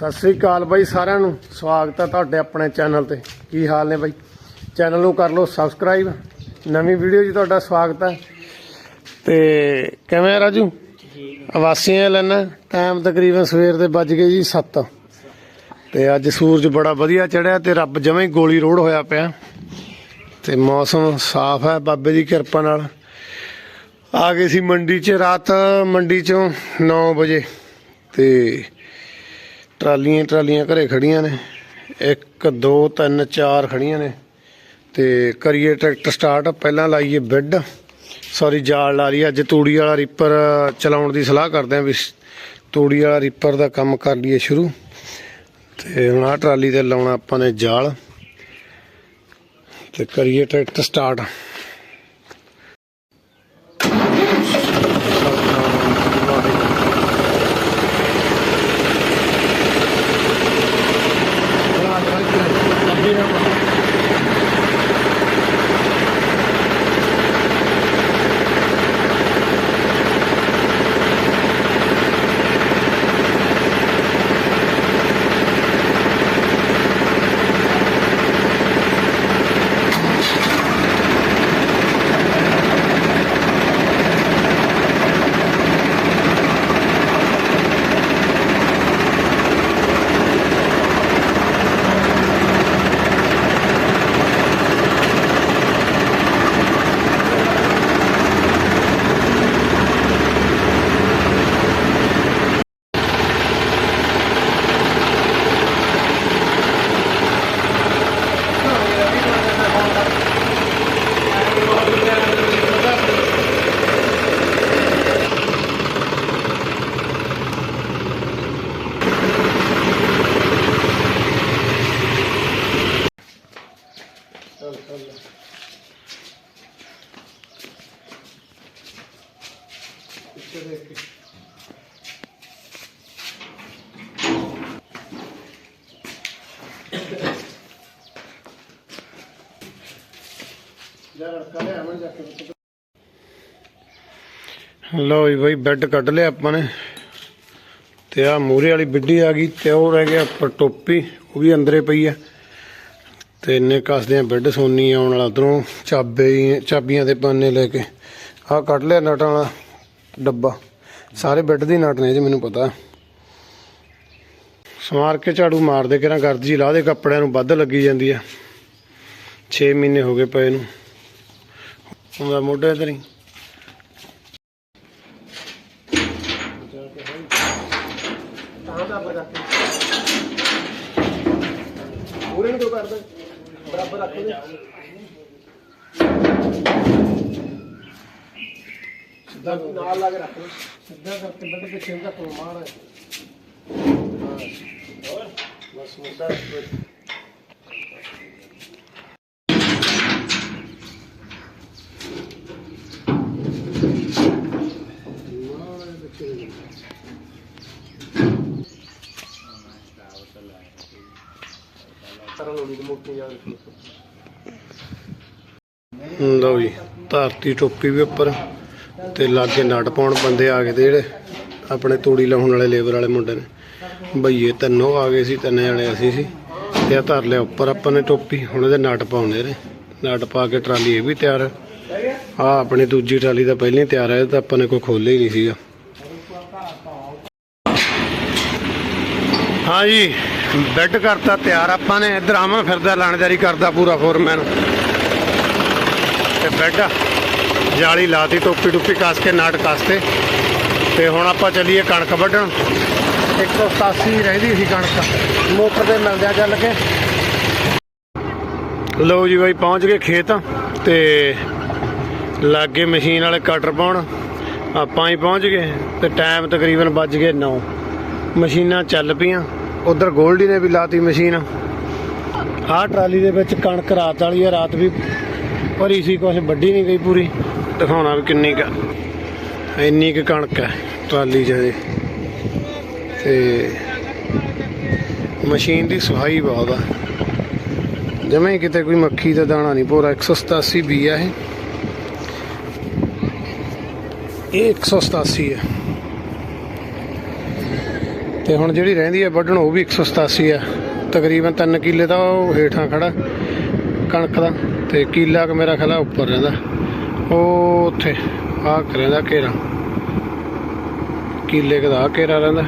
ਸਤਿ ਸ੍ਰੀ ਅਕਾਲ ਬਾਈ ਸਾਰਿਆਂ ਨੂੰ। ਸਵਾਗਤ ਹੈ ਤੁਹਾਡੇ ਆਪਣੇ ਚੈਨਲ ਤੇ। ਕੀ ਹਾਲ ਨੇ ਬਾਈ? ਚੈਨਲ ਨੂੰ ਕਰ ਲਓ ਸਬਸਕ੍ਰਾਈਬ। ਨਵੀਂ ਵੀਡੀਓ 'ਚ ਤੁਹਾਡਾ ਸਵਾਗਤ ਹੈ। ਤੇ ਕਿਵੇਂ ਆ ਰਾਜੂ? ਆਵਾਸੀਆਂ ਲੈਣਾ। ਟਾਈਮ ਤਕਰੀਬਨ ਸਵੇਰ ਦੇ ਵੱਜ ਗਏ ਜੀ 7 ਤੇ ਅੱਜ ਸੂਰਜ ਬੜਾ ਵਧੀਆ ਚੜਿਆ ਤੇ ਰੱਬ ਜਮੇ ਗੋਲੀ ਰੋੜ ਹੋਇਆ ਪਿਆ। ਤੇ ਮੌਸਮ ਸਾਫ਼ ਹੈ ਬਾਬੇ ਦੀ ਕਿਰਪਾ ਨਾਲ। ਆ ਗਏ ਸੀ ਮੰਡੀ 'ਚ, ਰਾਤ ਮੰਡੀ 'ਚੋਂ 9 ਵਜੇ। ਤੇ ਟਰਾਲੀਆਂ ਟਰਾਲੀਆਂ ਘਰੇ ਖੜੀਆਂ ਨੇ। 1 2 3 4 ਖੜੀਆਂ ਨੇ। ਤੇ ਕਰੀਏ ਟਰੈਕਟਰ ਸਟਾਰਟ, ਪਹਿਲਾਂ ਲਾਈਏ ਬੈੱਡ। ਸੌਰੀ ਜਾਲ ਲਾ ਰਹੀ ਅੱਜ ਤੂੜੀ ਵਾਲਾ ਰੀਪਰ ਚਲਾਉਣ ਦੀ ਸਲਾਹ ਕਰਦੇ ਆਂ ਵੀ ਤੂੜੀ ਵਾਲਾ ਰੀਪਰ ਦਾ ਕੰਮ ਕਰ ਲਈਏ ਸ਼ੁਰੂ। ਤੇ ਹੁਣ ਆਹ ਟਰਾਲੀ ਤੇ ਲਾਉਣਾ ਆਪਾਂ ਨੇ ਜਾਲ। ਤੇ ਕਰੀਏ ਟਰੈਕਟਰ ਸਟਾਰਟ। ਲਓ ਜੀ ਬਈ ਬੈੱਡ ਕੱਢ ਲਿਆ ਆਪਾਂ ਨੇ। ਤੇ ਆ ਮੂਰੇ ਵਾਲੀ ਬਿੱਡੀ ਆ ਗਈ ਤੇ ਉਹ ਰਹਿ ਗਿਆ ਉੱਪਰ ਟੋਪੀ, ਉਹ ਵੀ ਅੰਦਰੇ ਪਈ ਆ। ਤੇ ਇੰਨੇ ਕੱਸਦੇ ਆ ਬੈੱਡ ਸੋਨੀ ਆਉਣ ਵਾਲਾ ਉਧਰੋਂ, ਚਾਬੇ ਚਾਬੀਆਂ ਦੇ ਪਾਨੇ ਲੈ ਕੇ। ਆਹ ਕੱਢ ਲਿਆ ਨਟਾਂ ਵਾਲਾ ਡੱਬਾ। ਸਾਰੇ ਬੈੱਡ ਦੀ ਨਟ ਨੇ ਜੀ, ਮੈਨੂੰ ਪਤਾ। ਸਮਾਰ ਕੇ ਝਾੜੂ ਮਾਰਦੇ ਦੇ ਕਿਰਾਂ ਗਰਜੀ ਲਾ ਦੇ ਕੱਪੜਿਆਂ ਨੂੰ ਵੱਧ ਲੱਗੀ ਜਾਂਦੀ ਆ। 6 ਮਹੀਨੇ ਹੋ ਗਏ ਪਏ ਨੂੰ। ਉਹਦਾ ਮੋਢੇ ਤੇ ਨਹੀਂ। ਪੂਰੇ ਨੂੰ ਕਰ ਦੇ। ਬਰਾਬਰ ਰੱਖ ਦੇ। ਸਿੱਧਾ ਨਾਲ ਲਾ ਕੇ ਰੱਖ ਦੇ। ਸਿੱਧਾ ਕਰਕੇ ਬੱਟ ਪਿੱਛੇ ਦਾ ਕੋਲ ਮਾਰ। ਹੈ। ਹੋਰ? ਬਸ। ਮੁੱਦਾ ਲਓ ਜੀ, ਧਰਤੀ ਟੋਪੀ ਵੀ ਉੱਪਰ ਤੇ ਲਾਗੇ ਨਟ ਪਾਉਣ ਬੰਦੇ ਆ ਗਏ ਤੇ ਜਿਹੜੇ ਆਪਣੇ ਤੂੜੀ ਲਾਉਣ ਵਾਲੇ ਲੇਬਰ ਵਾਲੇ ਮੁੰਡੇ ਨੇ। ਭਈਏ ਤਿੰਨੋਂ ਆ ਗਏ ਸੀ, ਤਿੰਨ ਜਣੇ ਅਸੀਂ ਸੀ ਤੇ ਆ ਧਰ ਲਿਆ ਉੱਪਰ ਆਪਾਂ ਨੇ ਟੋਪੀ, ਹੁਣ ਇਹਦੇ ਨਟ ਪਾਉਣੇ ਨੇ। ਨਟ ਪਾ ਕੇ ਟਰਾਲੀ ਇਹ ਵੀ ਤਿਆਰ ਆ। ਆਪਣੀ ਦੂਜੀ ਟਰਾਲੀ ਦਾ ਪਹਿਲਾਂ ਹੀ ਤਿਆਰ ਹੈ ਤਾਂ ਆਪਾਂ ਨੇ ਕੋਈ ਖੋਲਿਆ ਹੀ ਨਹੀਂ ਸੀਗਾ। ਹਾਂ ਜੀ। ਬੈੱਡ ਕਰਤਾ, ਤਿਆਰ। ਆਪਾਂ ਨੇ ਇੱਧਰ ਆਮਨ ਫਿਰਦਾ, ਲਾਣੇਦਾਰੀ ਕਰਦਾ ਪੂਰਾ ਫੋਰਮੈਨ ਤੇ ਬੈੱਡ ਜਾਲੀ ਲਾਤੀ ਟੋਪੀ ਟੁੱਪੀ ਕੱਸ ਕੇ, ਨਾਟ ਕੱਸਤੇ। ਤੇ ਹੁਣ ਆਪਾਂ ਚੱਲੀਏ ਕਣਕ ਵੱਢਣ। 187 ਰਹਿੰਦੀ ਸੀ ਕਣਕ। ਮੋਟਰ ਤੇ ਮਿਲਦੇ ਆ ਚੱਲ ਕੇ। ਲਓ ਜੀ ਬਾਈ, ਪਹੁੰਚ ਗਏ ਖੇਤ। ਤੇ ਲਾਗੇ ਮਸ਼ੀਨ ਵਾਲੇ ਕਟਰ ਪਾਉਣ। ਆਪਾਂ ਹੀ ਪਹੁੰਚ ਗਏ। ਤੇ ਟਾਈਮ ਤਕਰੀਬਨ ਵੱਜ ਗਏ 9 ਮਸ਼ੀਨਾਂ ਚੱਲ ਪਈਆਂ। ਉਧਰ ਗੋਲਡੀ ਨੇ ਵੀ ਲਾਤੀ ਮਸ਼ੀਨ। ਆਹ ਟਰਾਲੀ ਦੇ ਵਿੱਚ ਕਣਕ ਰਾਤ ਵਾਲੀ ਆ ਰਾਤ ਵੀ ਭਰੀ ਸੀ ਕੁਛ ਵੱਡੀ ਨਹੀਂ ਗਈ ਪੂਰੀ। ਦਿਖਾਉਣਾ ਵੀ ਕਿੰਨੀ ਕ ਇੰਨੀ ਕੁ ਕਣਕ ਹੈ ਟਰਾਲੀ ਹਜੇ। ਤੇ ਮਸ਼ੀਨ ਦੀ ਸਫ਼ਾਈ ਬਹੁਤ ਆ। ਜਮੇ ਕਿਤੇ ਕੋਈ ਮੱਖੀ ਦਾ ਦਾਣਾ ਨਹੀਂ ਪੂਰਾ 187 ਬੀ ਆ ਇਹ। ਇਹ 187 ਹੈ ਤੇ ਹੁਣ ਜਿਹੜੀ ਰਹਿੰਦੀ ਹੈ ਵੱਢਣ, ਉਹ ਵੀ 187 ਆ। ਤਕਰੀਬਨ 3 ਕਿੱਲੇ ਦਾ ਉਹ ਹੇਠਾਂ ਖੜਾ, ਕਣਕ ਦਾ, ਤੇ ਕਿੱਲਾ ਕ ਮੇਰਾ ਖਲਾ ਉੱਪਰ ਰਹਿੰਦਾ। ਉਹ ਉੱਥੇ, ਆਹ ਰਹਿੰਦਾ ਘੇਰਾ। ਕਿੱਲੇ ਕੁ ਦਾ ਆਹ ਘੇਰਾ ਰਹਿੰਦਾ।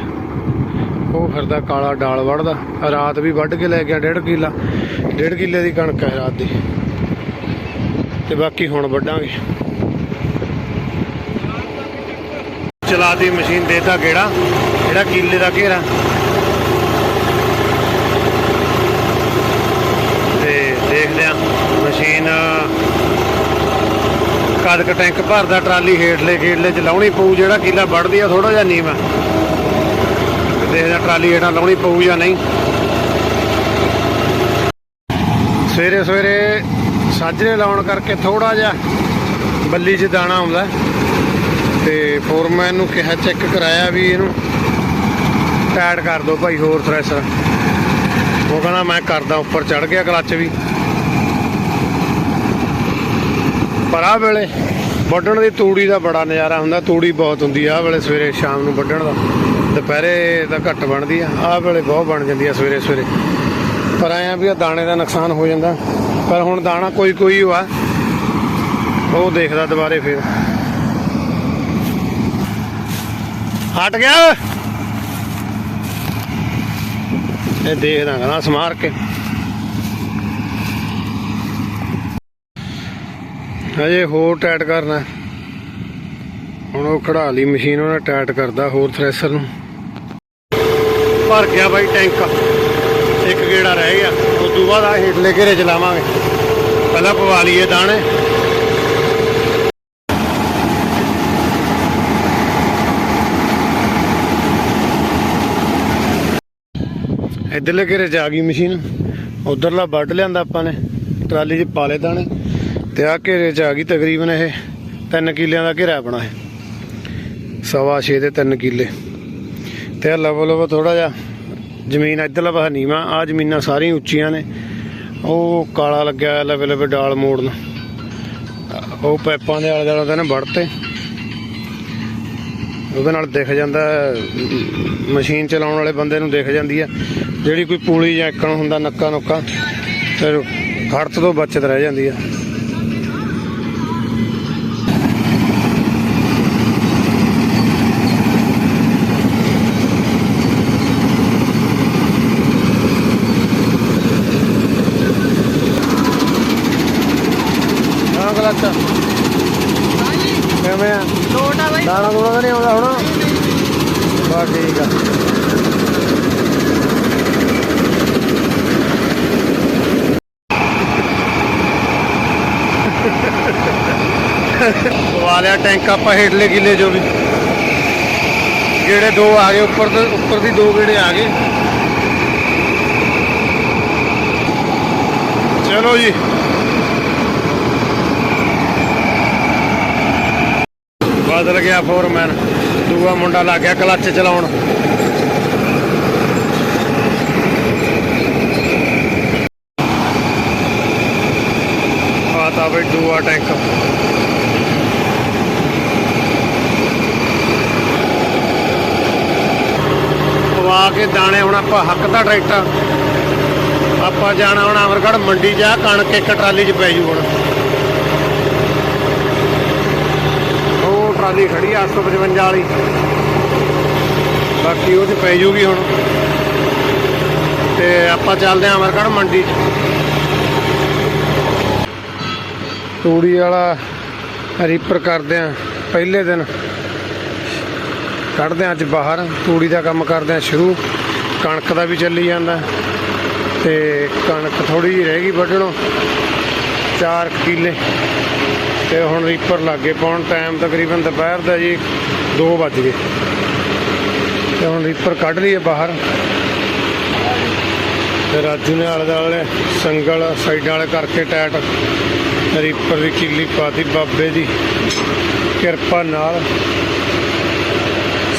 ਉਹ ਫਿਰਦਾ ਕਾਲਾ ਡਾਲ ਵੜਦਾ ਰਾਤ ਵੀ ਵੱਢ ਕੇ ਲੈ ਗਿਆ ਡੇਢ ਕਿੱਲਾ। ਡੇਢ ਕਿੱਲੇ ਦੀ ਕਣਕ ਹੈ ਰਾਤ ਦੀ। ਤੇ ਬਾਕੀ ਹੁਣ ਵੱਢਾਂਗੇ। ਚਲਾਤੀ ਮਸ਼ੀਨ ਦੇਤਾ ਗੇੜਾ, ਜਿਹੜਾ ਕੀਲੇ ਦਾ ਘੇਰਾ। ਤੇ ਦੇਖਦੇ ਆ ਮਸ਼ੀਨ ਕਦ ਕ ਟੈਂਕ ਭਰਦਾ ਟਰਾਲੀ ਹੇਠਲੇ ਖੇਡਲੇ ਚ ਲਾਉਣੀ ਪਊ, ਜਿਹੜਾ ਕੀਲਾ ਵੱਢਦੀ ਆ ਥੋੜਾ ਜਿਹਾ ਨੀਵਾ ਤੇ ਦੇਖਦੇ ਆ ਟਰਾਲੀ ਹੇਠਾਂ ਲਾਉਣੀ ਪਊ ਜਾਂ ਨਹੀਂ। ਸਵੇਰੇ ਸਵੇਰੇ ਸਾਜਰੇ ਲਾਉਣ ਕਰਕੇ ਥੋੜਾ ਜਿਹਾ ਬੱਲੀ 'ਚ ਦਾਣਾ ਆਉਂਦਾ। ਤੇ ਫੋਰਮੈਨ ਨੂੰ ਕਿਹਾ ਚੈੱਕ ਕਰਾਇਆ ਵੀ ਇਹਨੂੰ। ਟਾਇਟ ਕਰ ਦਿਓ ਭਾਈ, ਹੋਰ ਥ੍ਰੈਸ਼ਰ ਉਹ ਕਹਿੰਦਾ, ਮੈਂ ਕਰਦਾ, ਉੱਪਰ ਚੜ ਗਿਆ ਕਲੱਚ ਵੀ। ਪਰ ਆਹ ਵੇਲੇ ਵੱਢਣ ਦੀ ਤੂੜੀ ਦਾ ਬੜਾ ਨਜ਼ਾਰਾ ਹੁੰਦਾ, ਤੂੜੀ ਬਹੁਤ ਹੁੰਦੀ ਆ, ਆਹ ਵੇਲੇ ਸਵੇਰੇ ਸ਼ਾਮ ਨੂੰ ਵੱਢਣ ਦਾ। ਦੁਪਹਿਰੇ ਤਾਂ ਘੱਟ ਬਣਦੀ ਆ, ਆਹ ਵੇਲੇ ਬਹੁਤ ਬਣ ਜਾਂਦੀ ਆ ਸਵੇਰੇ ਸਵੇਰੇ। ਪਰ ਆਇਆ ਵੀ ਆ ਦਾਣੇ ਦਾ ਨੁਕਸਾਨ ਹੋ ਜਾਂਦਾ। ਪਰ ਹੁਣ ਦਾਣਾ ਕੋਈ ਕੋਈ ਓ ਆ ਉਹ ਦੇਖਦਾ ਦੁਬਾਰੇ ਫਿਰ। ਹਟ ਗਿਆ। ਇਹ ਦੇਖਦਾ ਕਹਿੰਦਾ ਸਮਾਰ ਕੇ। ਹਜੇ ਹੋਰ ਟਾਈਟ ਕਰਨਾ। ਹੁਣ ਉਹ ਖੜਾ ਲਈ ਮਸ਼ੀਨ, ਉਹਨਾਂ ਟਾਈਟ ਕਰਦਾ ਹੋਰ ਥ੍ਰੈਸ਼ਰ ਨੂੰ। ਭਰ ਗਿਆ ਬਾਈ ਟੈਂਕ। ਇੱਕ ਗੇੜਾ ਰਹਿ ਗਿਆ। ਉਸ ਤੋਂ ਬਾਅਦ ਆ ਹੇਠਲੇ ਘੇਰੇ ਚਲਾਵਾਂਗੇ ਪਹਿਲਾਂ ਪਵਾ ਲਈਏ ਦਾਣੇ। ਇਧਰਲੇ ਘੇਰੇ 'ਚ ਆ ਗਈ ਮਸ਼ੀਨ। ਉਧਰਲਾ ਵੱਢ ਲਿਆਂਦਾ ਆਪਾਂ ਨੇ। ਟਰਾਲੀ 'ਚ ਪਾ ਲਏ ਦਾਣੇ। ਤੇ ਆ ਘੇਰੇ 'ਚ ਆ ਗਈ ਤਕਰੀਬਨ ਇਹ 3 ਕਿੱਲਿਆਂ ਦਾ ਘੇਰਾ ਆਪਣਾ ਇਹ। ਸਵਾ ਛੇ ਦੇ 3 ਕਿੱਲੇ। ਤੇ ਆ ਲਵੋ ਲਵੋ ਥੋੜਾ ਜਿਹਾ ਜ਼ਮੀਨ ਇਧਰਲਾ ਪਾਸਾ ਨੀਵਾ ਆ ਜ਼ਮੀਨਾਂ ਸਾਰੀਆਂ ਉੱਚੀਆਂ ਨੇ। ਉਹ ਕਾਲਾ ਲੱਗਿਆ ਲਵੇ ਲਵੇ ਡਾਲ ਮੋੜਨ। ਉਹ ਪੈਪਾਂ ਦੇ ਆਲੇ ਦੁਆਲੇ ਨੇ ਵੜਤੇ ਉਹਦੇ ਨਾਲ ਦਿਖ ਜਾਂਦਾ ਮਸ਼ੀਨ ਚਲਾਉਣ ਵਾਲੇ ਬੰਦੇ ਨੂੰ ਦਿਖ ਜਾਂਦੀ ਹੈ। ਜਿਹੜੀ ਕੋਈ ਪੂਲੀ ਜਾਂ ਇੱਕਣ ਹੁੰਦਾ ਨੱਕਾ ਨੁੱਕਾ ਫਿਰ ਖੜਤ ਤੋਂ ਬਚਤ ਰਹਿ ਜਾਂਦੀ ਆ ਗਲਤ ਕਿਵੇਂ ਆ ਲੋਟ ਆ ਬਾਈ ਦਾਣਾ ਦੂਣਾ ਤਾਂ ਨਹੀਂ ਆਉਂਦਾ ਹੁਣ ਬਸ ਠੀਕ ਆ। ਪਵਾ ਟੈਂਕ ਆਪਾਂ ਹੇਠਲੇ ਕਿੱਲੇ ਜੋ ਵੀ। ਗੇੜੇ ਦੋ ਆ ਗਏ, ਉੱਪਰ ਦੇ ਉੱਪਰ ਦੀ ਦੋ ਗੇੜੇ ਆ ਗਏ। ਚਲੋ ਜੀ। ਬਦਲ ਗਿਆ ਫੋਰਮੈਨ ਦੂਆ ਮੁੰਡਾ ਲੱਗ ਗਿਆ ਕਲੱਚ ਚਲਾਉਣ। ਆਤਾ ਬਈ ਦੂਆ ਟੈਂਕ। ਪਵਾ ਕੇ ਦਾਣੇ ਹੁਣ ਆਪਾਂ ਹੱਕ ਦਾ ਟਰੈਕਟਰ। ਆਪਾਂ ਜਾਣਾ ਹੁਣ ਅਮਰਗੜ੍ਹ ਮੰਡੀ ਜਾ, ਕਣਕ ਇੱਕ ਟਰਾਲੀ 'ਚ ਪੈ ਜੂ ਹੁਣ ਉਹ ਟਰਾਲੀ ਖੜੀ ਆ 855 ਵਾਲੀ। ਬਾਕੀ ਉਹ 'ਚ ਪੈ ਜੂਗੀ ਹੁਣ। ਤੇ ਆਪਾਂ ਚੱਲਦੇ ਆਂ ਅਮਰਗੜ੍ਹ ਮੰਡੀ 'ਚ। ਤੂੜੀ ਵਾਲਾ ਰੀਪਰ ਕਰਦੇ ਆਂ ਪਹਿਲੇ ਦਿਨ। ਕੱਢਦੇ ਆਂ ਅੱਜ ਬਾਹਰ। ਤੂੜੀ ਦਾ ਕੰਮ ਕਰਦੇ ਆਂ ਸ਼ੁਰੂ। ਕਣਕ ਦਾ ਵੀ ਚੱਲੀ ਜਾਂਦਾ। ਤੇ ਕਣਕ ਥੋੜੀ ਜਿਹੀ ਰਹਿ ਗਈ ਵੱਢਣੋਂ। 4 ਕਿੱਲੇ। ਤੇ ਹੁਣ ਰੀਪਰ ਲੱਗੇ ਪਾਉਣ ਟਾਈਮ ਤਕਰੀਬਨ ਦੁਪਹਿਰ ਦਾ ਜੀ 2 ਵੱਜ ਗਏ। ਤੇ ਹੁਣ ਰੀਪਰ ਕੱਢ ਲਈਏ ਬਾਹਰ। ਤੇ ਰਾਜੂ ਨੇ ਆਲੇ ਦੁਆਲੇ ਸੰਗਲ ਸਾਈਡਾਂ ਵਾਲੇ ਕਰਕੇ ਟਾਇਟ ਰੀਪਰ ਦੀ ਕਿੱਲੀ ਪਾਤੀ ਬਾਬੇ ਦੀ। ਕਿਰਪਾ ਨਾਲ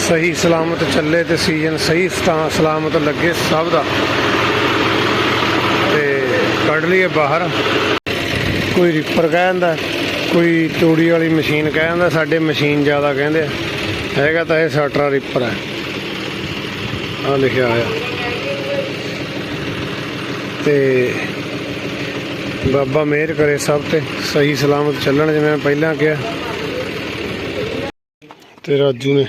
ਸਹੀ ਸਲਾਮਤ ਚੱਲੇ ਤੇ ਸੀਜ਼ਨ ਸਹੀ ਸਤਾ- ਸਲਾਮਤ ਲੱਗੇ ਸਭ ਦਾ। ਤੇ ਕੱਢ ਲਈਏ ਬਾਹਰ। ਕੋਈ ਰੀਪਰ ਕਹਿੰਦਾ ਕੋਈ ਤੂੜੀ ਵਾਲੀ ਮਸ਼ੀਨ ਕਹਿੰਦਾ ਸਾਡੇ ਮਸ਼ੀਨ ਜ਼ਿਆਦਾ ਕਹਿੰਦੇ ਹੈਗਾ ਤਾਂ ਇਹ ਸਟਰਾ ਰੀਪਰ ਹੈ। ਆ ਲਿਖਿਆ ਹੋਇਆ। ਤੇ ਬਾਬਾ ਮਿਹਰ ਕਰੇ ਸਭ ਤੇ, ਸਹੀ ਸਲਾਮਤ ਚੱਲਣ ਜਿਵੇਂ ਪਹਿਲਾਂ ਕਿਹਾ। ਤੇ ਰਾਜੂ ਨੇ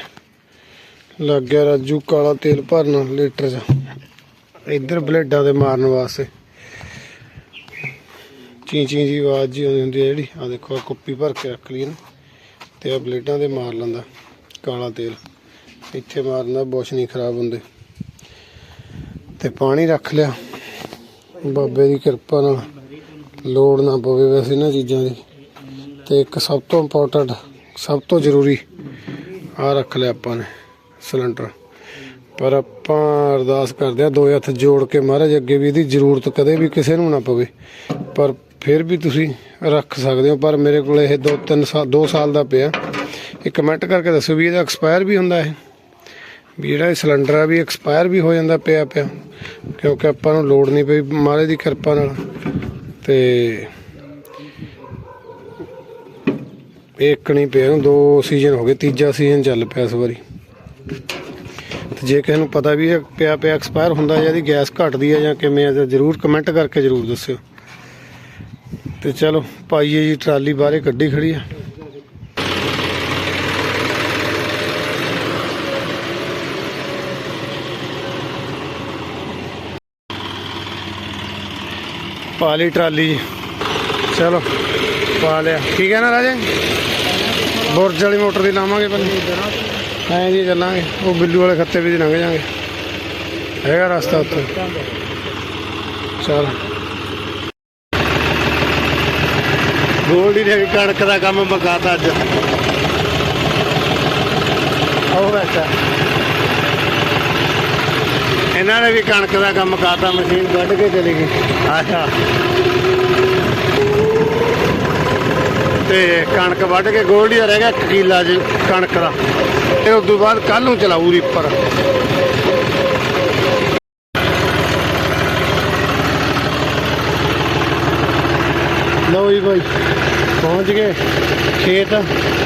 ਲੱਗ ਗਿਆ ਰਾਜੂ ਕਾਲਾ ਤੇਲ ਭਰਨਾ ਲੀਟਰ ਚ। ਇੱਧਰ ਬਲੇਡਾਂ ਦੇ ਮਾਰਨ ਵਾਸਤੇ। ਚੀਂ ਚੀ ਜੀ ਆਵਾਜ਼ ਜੀ ਆਉਂਦੀ ਹੁੰਦੀ ਹੈ ਜਿਹੜੀ। ਆ ਦੇਖੋ, ਆਹ ਕੁੱਪੀ ਭਰ ਕੇ ਰੱਖ ਲਈ ਨਾ। ਤੇ ਆ ਬਲੇਡਾਂ ਦੇ ਮਾਰ ਲੈਂਦਾ, ਕਾਲਾ ਤੇਲ। ਇੱਥੇ ਮਾਰਨਾ ਬੁਸ਼ ਨਹੀਂ ਖਰਾਬ ਹੁੰਦੇ। ਤੇ ਪਾਣੀ ਰੱਖ ਲਿਆ। ਬਾਬੇ ਦੀ ਕਿਰਪਾ ਨਾਲ। ਲੋੜ ਨਾ ਪਵੇ ਵੈਸੇ ਇਹਨਾਂ ਚੀਜ਼ਾਂ ਦੀ। ਤੇ ਇੱਕ ਸਭ ਤੋਂ ਇੰਪੋਰਟੈਂਟ ਸਭ ਤੋਂ ਜ਼ਰੂਰੀ ਆ ਰੱਖ ਲਿਆ ਆਪਾਂ ਨੇ, ਸਿਲੰਡਰ। ਪਰ ਆਪਾਂ ਅਰਦਾਸ ਕਰਦੇ ਆ ਦੋ ਹੱਥ ਜੋੜ ਕੇ ਮਹਾਰਾਜ, ਅੱਗੇ ਵੀ ਇਹਦੀ ਜ਼ਰੂਰਤ ਕਦੇ ਵੀ ਕਿਸੇ ਨੂੰ ਨਾ ਪਵੇ। ਪਰ ਫਿਰ ਵੀ ਤੁਸੀਂ ਰੱਖ ਸਕਦੇ ਹੋ, ਪਰ ਮੇਰੇ ਕੋਲ ਇਹ 2-3 ਸਾਲ 2 ਸਾਲ ਦਾ ਪਿਆ। ਇਹ ਕਮੈਂਟ ਕਰਕੇ ਦੱਸੋ ਵੀ ਇਹਦਾ ਐਕਸਪਾਇਰ ਵੀ ਹੁੰਦਾ ਹੈ ਵੀ ਜਿਹੜਾ ਇਹ ਸਿਲੰਡਰ ਆ, ਵੀ ਐਕਸਪਾਇਰ ਵੀ ਹੋ ਜਾਂਦਾ ਪਿਆ ਪਿਆ, ਕਿਉਂਕਿ ਆਪਾਂ ਨੂੰ ਲੋੜ ਨਹੀਂ ਪਈ ਮਹਾਰਾਜ ਦੀ ਕਿਰਪਾ ਨਾਲ। ਤੇ ਇੱਕ ਨਹੀਂ ਪਿਆ ਨੂੰ ਦੋ ਸੀਜ਼ਨ ਹੋ ਗਏ, ਤੀਜਾ ਸੀਜ਼ਨ ਚੱਲ ਪਿਆ ਇਸ ਵਾਰੀ। ਤੇ ਜੇ ਕਿਸੇ ਨੂੰ ਪਤਾ ਵੀ ਇਹ ਪਿਆ ਪਿਆ ਐਕਸਪਾਇਰ ਹੁੰਦਾ ਜਾਂ ਇਹਦੀ ਗੈਸ ਘਟਦੀ ਹੈ ਜਾਂ ਕਿਵੇਂ ਆ, ਤਾਂ ਜਰੂਰ ਕਮੈਂਟ ਕਰਕੇ ਜਰੂਰ ਦੱਸਿਓ। ਤੇ ਚਲੋ ਪਾਈਏ ਜੀ ਟਰਾਲੀ ਬਾਹਰੇ ਕੱਢੀ ਖੜੀ ਆ। ਪਾ ਲਈ ਟਰਾਲੀ ਚਲੋ ਪਾ ਲਿਆ। ਕੀ ਕਹਿਣਾ ਰਾਜੇ? ਬੁਰਜ ਵਾਲੀ ਮੋਟਰ ਦੀ ਲਾਵਾਂਗੇ ਪਹਿਲੇ ਐਂ ਜੀ ਚੱਲਾਂਗੇ। ਉਹ ਬਿੱਲੂ ਵਾਲੇ ਖੱਤੇ ਵੀ ਦੀ ਲੰਘ ਜਾਾਂਗੇ ਹੈਗਾ ਰਸਤਾ ਉੱਥੇ। ਚਲ। ਗੋਲਡੀ ਨੇ ਵੀ ਕਣਕ ਦਾ ਕੰਮ ਮੁਕਾਤਾ ਅੱਜ। ਉਹ ਬੈਠਾ ਇਹਨਾਂ ਨੇ ਵੀ ਕਣਕ ਦਾ ਕੰਮ ਮੁਕਾਤਾ ਮਸ਼ੀਨ ਕੱਢ ਕੇ ਚਲੀ ਗਈ। ਅੱਛਾ। ਤੇ ਕਣਕ ਵੱਢ ਕੇ ਗੋਲਡੀ ਰਹਿ ਗਿਆ ਕਿੱਲਾ ਜੀ ਕਣਕ ਦਾ। ਤੇ ਉਸ ਤੋਂ ਬਾਅਦ ਕੱਲ ਨੂੰ ਚਲਾਊ ਰੀਪਰ। ਲਓ ਜੀ ਭਾਈ ਪਹੁੰਚ ਗਏ ਖੇਤ,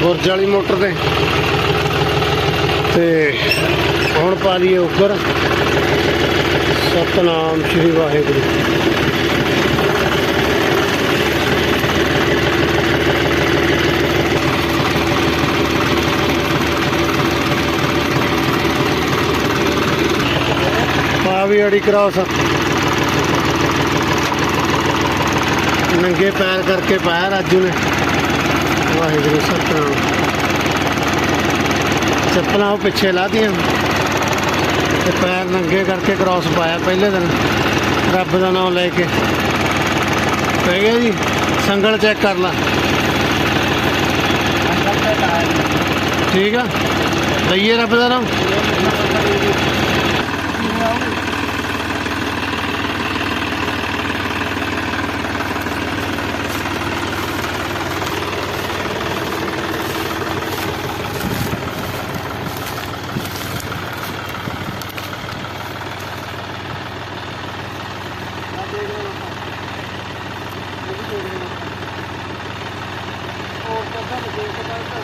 ਬੁਰਜ ਵਾਲੀ ਮੋਟਰ ਤੇ। ਤੇ ਹੁਣ ਪਾ ਲਈਏ ਉੱਪਰ। ਸਤਨਾਮ ਸ਼੍ਰੀ ਵਾਹਿਗੁਰੂ। ਪਾ ਵੀ ਅੜੀ ਕਰਾਸ ਨੰਗੇ ਪੈਰ ਕਰਕੇ ਪਾਇਆ ਰਾਜੂ ਨੇ। ਵਾਹਿਗੁਰੂ ਸਤਨਾਮ। ਚੱਪਲਾਂ ਉਹ ਪਿੱਛੇ ਲਾਦੀਆਂ ਤੇ ਪੈਰ ਨੰਗੇ ਕਰਕੇ ਕ੍ਰਾਸ ਪਾਇਆ ਪਹਿਲੇ ਦਿਨ। ਰੱਬ ਦਾ ਨਾਮ ਲੈ ਕੇ। ਪੈ ਗਿਆ ਜੀ। ਸੰਗਲ ਚੈੱਕ ਕਰ ਲਾ। ਠੀਕ ਆ? ਲਈਏ ਰੱਬ ਦਾ ਨਾਮ। 他们可以先帮你带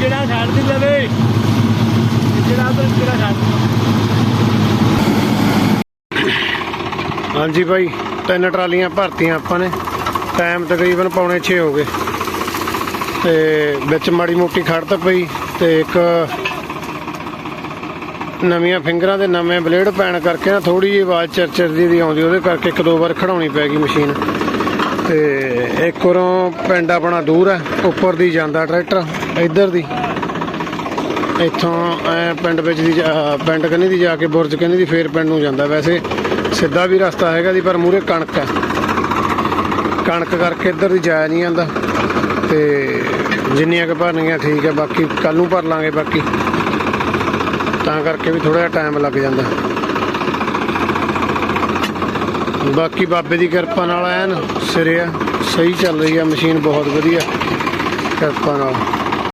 ਜਿਹੜਾ ਛੱਡ ਦੀ ਲਵੇ ਜਿਹੜਾ ਉਧਰ ਜਿਹੜਾ ਛੱਡ ਹਾਂਜੀ ਭਾਈ, ਤਿੰਨ ਟਰਾਲੀਆਂ ਭਰਤੀਆਂ ਆਪਾਂ ਨੇ। ਟਾਈਮ ਤਕਰੀਬਨ ਪੌਣੇ 6 ਹੋ ਗਏ। ਤੇ ਵਿੱਚ ਮਾੜੀ ਮੋਟੀ ਖੜਤ ਪਈ ਤੇ ਇੱਕ ਨਵੀਆਂ ਫਿੰਗਰਾਂ ਦੇ ਨਵੇਂ ਬਲੇਡ ਪੈਣ ਕਰਕੇ ਨਾ ਥੋੜੀ ਜਿਹੀ ਆਵਾਜ਼ ਚਰਚਰ ਦੀ ਦੀ ਆਉਂਦੀ, ਉਹਦੇ ਕਰਕੇ ਇੱਕ ਦੋ ਵਾਰ ਖੜਾਉਣੀ ਪੈ ਗਈ ਮਸ਼ੀਨ। ਤੇ ਇੱਕ ਉਰੋਂ ਪਿੰਡ ਆਪਣਾ ਦੂਰ ਹੈ, ਉੱਪਰ ਦੀ ਜਾਂਦਾ ਟਰੈਕਟਰ। ਇੱਧਰ ਦੀ। ਇੱਥੋਂ, ਐ ਪਿੰਡ ਵਿੱਚ ਦੀ ਜਾ- ਪਿੰਡ ਕੰਨੀ ਦੀ ਜਾ ਕੇ ਬੁਰਜ ਕੰਨੀ ਦੀ ਫੇਰ ਪਿੰਡ ਨੂੰ ਜਾਂਦਾ। ਵੈਸੇ ਸਿੱਧਾ ਵੀ ਰਸਤਾ ਹੈਗਾ ਦੀ ਪਰ ਮੂਰੇ ਕਣਕ ਹੈ। ਕਣਕ ਕਰਕੇ ਇੱਧਰ ਦੀ ਜਾਇਆ ਨਹੀਂ ਜਾਂਦਾ। ਤੇ ਜਿੰਨੀਆਂ ਕਿ ਭਰਨੀਆਂ ਠੀਕ ਹੈ, ਬਾਕੀ ਕੱਲ ਨੂੰ ਭਰ ਲਾਂਗੇ ਬਾਕੀ। ਤਾਂ ਕਰਕੇ ਵੀ ਥੋੜਾ ਜਿਹਾ ਟਾਈਮ ਲੱਗ ਜਾਂਦਾ। ਬਾਕੀ ਬਾਬੇ ਦੀ ਕਿਰਪਾ ਨਾਲ ਐਨ ਸਿਰੇ ਆ ਸਹੀ ਚੱਲ ਰਹੀ ਆ ਮਸ਼ੀਨ ਬਹੁਤ ਵਧੀਆ। ਕਿਰਪਾ ਨਾਲ।